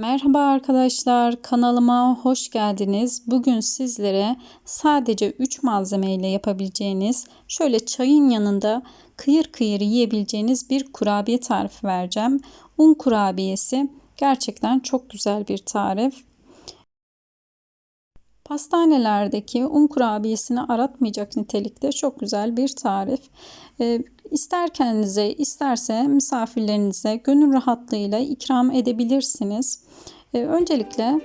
Merhaba arkadaşlar, kanalıma hoş geldiniz. Bugün sizlere sadece 3 malzeme ile yapabileceğiniz, şöyle çayın yanında kıyır kıyır yiyebileceğiniz bir kurabiye tarifi vereceğim. Un kurabiyesi gerçekten çok güzel bir tarif. Pastanelerdeki un kurabiyesini aratmayacak nitelikte çok güzel bir tarif. Ee, ister kendinize isterse misafirlerinize gönül rahatlığıyla ikram edebilirsiniz. Ee, öncelikle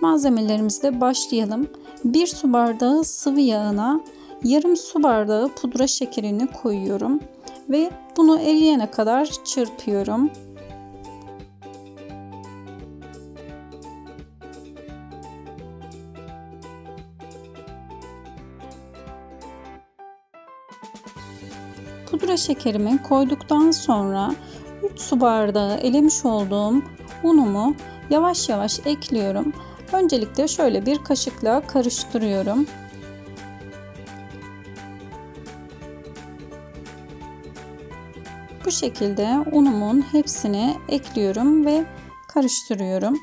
malzemelerimizle başlayalım. 1 su bardağı sıvı yağına yarım su bardağı pudra şekerini koyuyorum ve bunu eriyene kadar çırpıyorum. Pudra şekerimi koyduktan sonra 3 su bardağı elemiş olduğum unumu yavaş yavaş ekliyorum. Öncelikle şöyle bir kaşıkla karıştırıyorum. Bu şekilde unumun hepsini ekliyorum ve karıştırıyorum.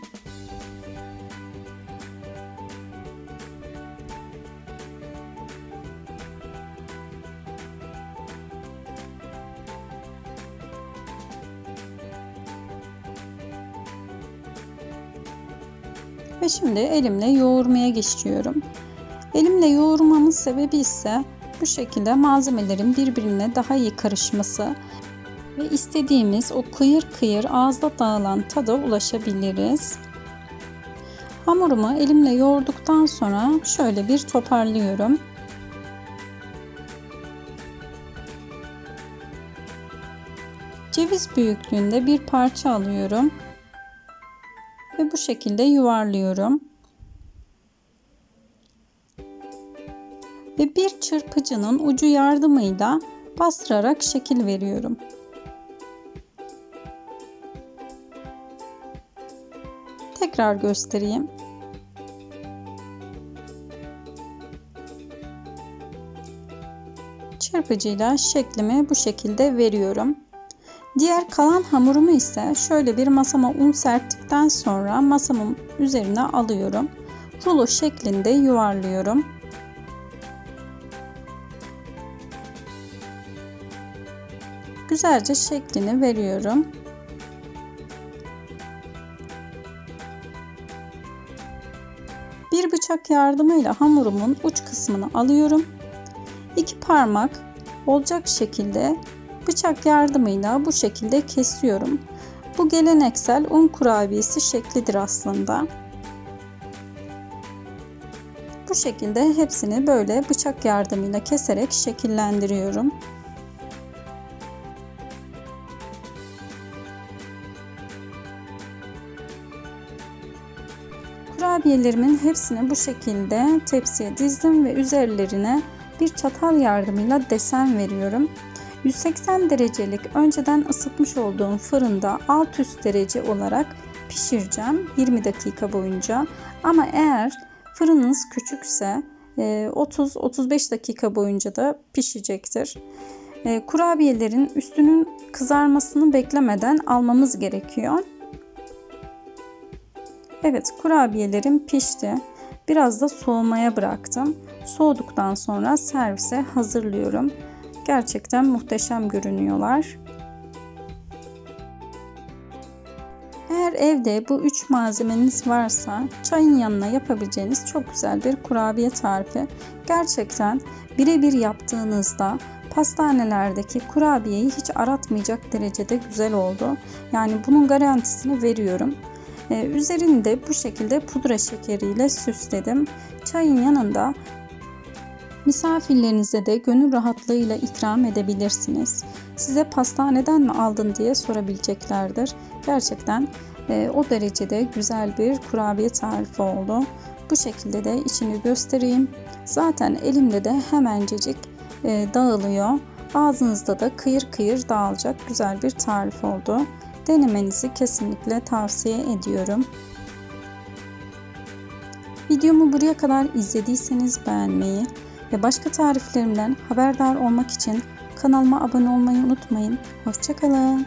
Ve şimdi elimle yoğurmaya geçiyorum. Elimle yoğurmamın sebebi ise bu şekilde malzemelerin birbirine daha iyi karışması ve istediğimiz o kıyır kıyır ağızda dağılan tada ulaşabiliriz. Hamurumu elimle yoğurduktan sonra şöyle bir toparlıyorum. Ceviz büyüklüğünde bir parça alıyorum ve bu şekilde yuvarlıyorum. Ve bir çırpıcının ucu yardımıyla bastırarak şekil veriyorum. Tekrar göstereyim. Çırpıcıyla şeklimi bu şekilde veriyorum. Diğer kalan hamurumu ise şöyle bir masama un serptikten sonra masamın üzerine alıyorum. Rulo şeklinde yuvarlıyorum. Güzelce şeklini veriyorum. Bir bıçak yardımıyla hamurumun uç kısmını alıyorum. İki parmak olacak şekilde Bıçak yardımıyla bu şekilde kesiyorum. Bu geleneksel un kurabiyesi şeklidir aslında. Bu şekilde hepsini böyle bıçak yardımıyla keserek şekillendiriyorum. Kurabiyelerimin hepsini bu şekilde tepsiye dizdim ve üzerlerine bir çatal yardımıyla desen veriyorum. 180 derecelik önceden ısıtmış olduğum fırında alt üst derece olarak pişireceğim 20 dakika boyunca. Ama eğer fırınınız küçükse 30-35 e, dakika boyunca da pişecektir. E, kurabiyelerin üstünün kızarmasını beklemeden almamız gerekiyor. Evet kurabiyelerim pişti. Biraz da soğumaya bıraktım. Soğuduktan sonra servise hazırlıyorum. Gerçekten muhteşem görünüyorlar. Eğer evde bu üç malzemeniz varsa çayın yanına yapabileceğiniz çok güzel bir kurabiye tarifi. Gerçekten birebir yaptığınızda pastanelerdeki kurabiyeyi hiç aratmayacak derecede güzel oldu. Yani bunun garantisini veriyorum. Ee, üzerini de bu şekilde pudra şekeriyle süsledim. Çayın yanında Misafirlerinize de gönül rahatlığıyla ikram edebilirsiniz. Size pastaneden mi aldın diye sorabileceklerdir. Gerçekten e, o derecede güzel bir kurabiye tarifi oldu. Bu şekilde de içini göstereyim. Zaten elimde de hemencecik e, dağılıyor. Ağzınızda da kıyır kıyır dağılacak güzel bir tarif oldu. Denemenizi kesinlikle tavsiye ediyorum. Videomu buraya kadar izlediyseniz beğenmeyi, ve başka tariflerimden haberdar olmak için kanalıma abone olmayı unutmayın. Hoşçakalın.